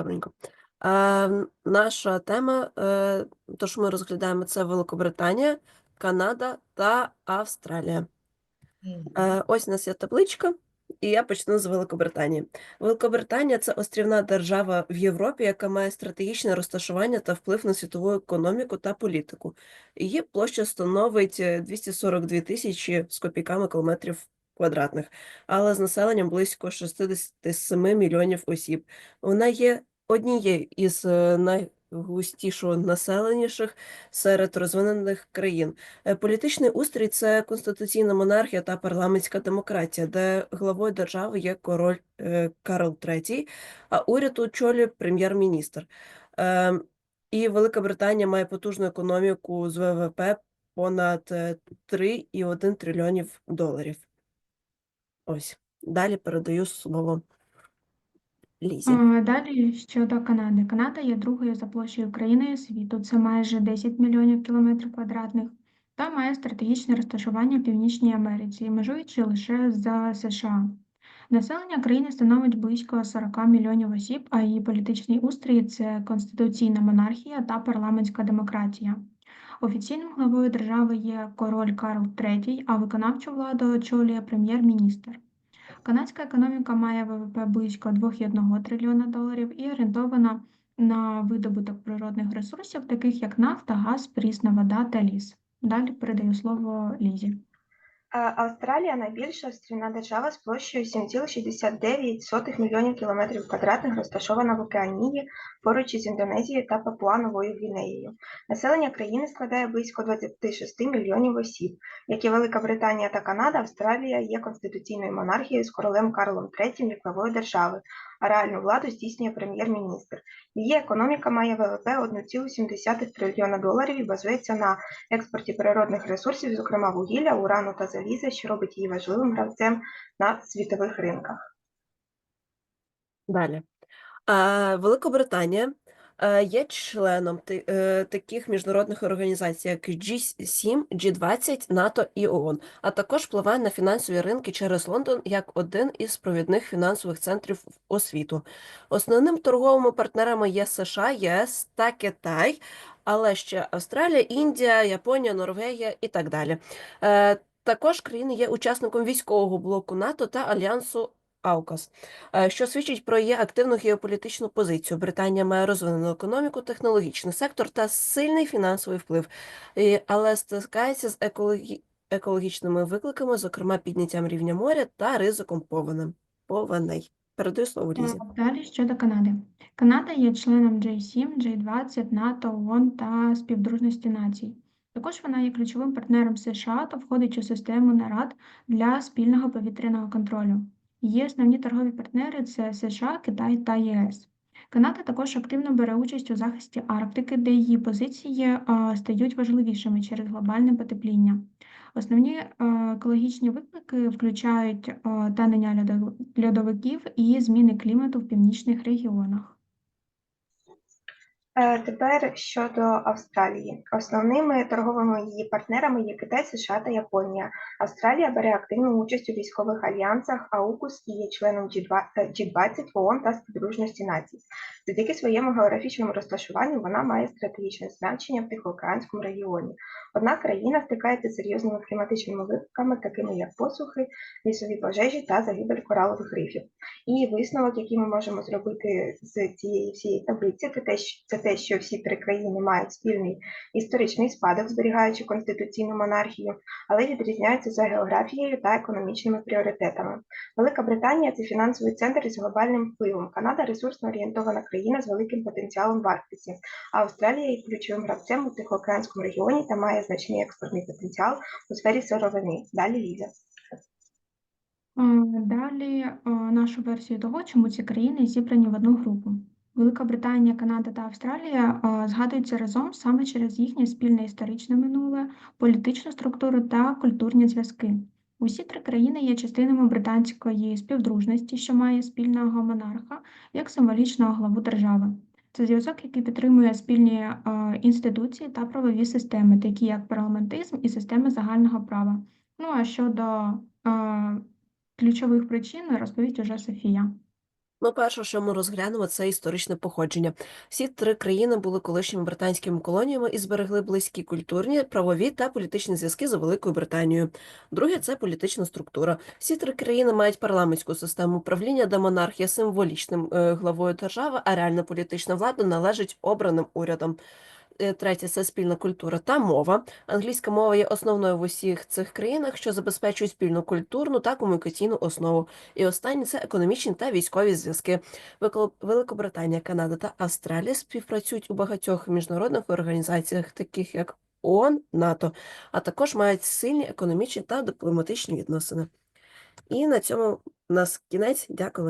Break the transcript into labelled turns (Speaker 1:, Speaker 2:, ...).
Speaker 1: Добренько. Е, наша тема, е, то, що ми розглядаємо, це Великобританія, Канада та Австралія. Е, ось у нас є табличка, і я почну з Великобританії. Великобританія це острівна держава в Європі, яка має стратегічне розташування та вплив на світову економіку та політику. Її площа становить е, 242 тисячі з копійками кілометрів квадратних, але з населенням близько 67 мільйонів осіб. Вона є однією із е, найгустішо населеніших серед розвинених країн. Е, Політичний устрій це конституційна монархія та парламентська демократія, де главою держави є король е, Карл III, а уряд очолює прем'єр-міністр. Е, І Велика Британія має потужну економіку з ВВП понад е, 3,1 трильйонів доларів. Ось. Далі передаю слово Лізі.
Speaker 2: Далі щодо Канади. Канада є другою за площею країною світу, це майже 10 мільйонів кілометрів квадратних, та має стратегічне розташування в Північній Америці, межуючи лише з США. Населення країни становить близько 40 мільйонів осіб, а її політичний устрій це конституційна монархія та парламентська демократія. Офіційним главою держави є король Карл III, а виконавчу владу очолює прем'єр-міністр. Канадська економіка має ВВП близько 2,1 трильйона доларів і орієнтована на видобуток природних ресурсів, таких як нафта, газ, прісна вода та ліс. Далі передаю слово Лізі.
Speaker 3: Австралія найбільша острівна держава з площею 7,69 мільйонів кілометрів квадратних, розташована в Океанії поруч із Індонезією та Папуа-Новою Гвінеєю. Населення країни складає близько 26 мільйонів осіб. Як і Велика Британія та Канада, Австралія є конституційною монархією з королем Карлом III главою держави, а реальну владу здійснює прем'єр-міністр. Її економіка має ВВП 1,7 трильйона доларів і базується на експорті природних ресурсів, зокрема вугілля, урану та заліза, що робить її важливим гравцем на світових ринках.
Speaker 1: Далі. Великобританія є членом е, таких міжнародних організацій, як G7, G20, НАТО і ООН, а також впливає на фінансові ринки через Лондон як один із провідних фінансових центрів освіту. Основними торговими партнерами є США, ЄС та Китай, але ще Австралія, Індія, Японія, Норвегія і так далі. Е, Також країни є учасником військового блоку НАТО та Альянсу АУКАС е, що свідчить про її активну геополітичну позицію. Британія має розвинену економіку, технологічний сектор та сильний фінансовий вплив, але стикається з екологі... екологічними викликами, зокрема підняттям рівня моря та ризиком. Повеней. Передаю слово Лізі.
Speaker 2: Далі щодо Канади. Канада є членом G7, G20, НАТО, ООН та Співдружності Націй. Також вона є ключовим партнером США та входить у систему нарад для спільного повітряного контролю. Її основні торгові партнери це США, Китай та ЄС. Канада також активно бере участь у захисті Арктики, де її позиції стають важливішими через глобальне потепління. Основні е, екологічні виклики включають е, танення льодо- льодовиків і зміни клімату в північних регіонах.
Speaker 3: Е, Тепер щодо Австралії. Основними торговими її партнерами є Китай, США та Японія. Австралія бере активну участь у військових альянсах АУКУС і є членом G2 е, G20, ООН та Співдружності Націй. Завдяки своєму географічному розташуванню вона має стратегічне значення в Тихоокеанському регіоні. Однак країна стикається з серйозними кліматичними викликами, такими як посухи, лісові пожежі та загибель коралових рифів. І висновок, який ми можемо зробити з цієї всієї таблиці, це те, це те, що всі три країни мають спільний історичний спадок, зберігаючи конституційну монархію, але відрізняються за географією та економічними пріоритетами. Велика Британія це фінансовий центр із глобальним впливом. Канада ресурсно орієнтована країна з великим потенціалом в Арктиці. А Австралія є ключовим гравцем у Тихоокеанському регіоні та має значний експортний потенціал у сфері сировини. Далі Ліза.
Speaker 2: Е, Далі е, нашу версію того, чому ці країни зібрані в одну групу. Велика Британія, Канада та Австралія згадуються разом саме через їхнє спільне історичне минуле, політичну структуру та культурні зв'язки. Усі три країни є частинами британської співдружності, що має спільного монарха як символічного главу держави. Це зв'язок, який підтримує спільні інституції та правові системи, такі як парламентизм і системи загального права. Ну а щодо е, ключових причин розповість уже Софія.
Speaker 1: Ну, перше, що ми розглянемо, це історичне походження. Всі три країни були колишніми британськими колоніями і зберегли близькі культурні, правові та політичні зв'язки з Великою Британією. Друге це політична структура. Всі три країни мають парламентську систему управління, де монархія символічним е, главою держави, а реальна політична влада належить обраним урядам. Е, Третє це спільна культура та мова. Англійська мова є основною в усіх цих країнах, що забезпечує спільну культурну та комунікаційну основу. І останнє це економічні та військові зв'язки. Великобританія, Канада та Австралія співпрацюють у багатьох міжнародних організаціях, таких як ООН, НАТО, а також мають сильні економічні та дипломатичні відносини. І на цьому у нас кінець. Дякую.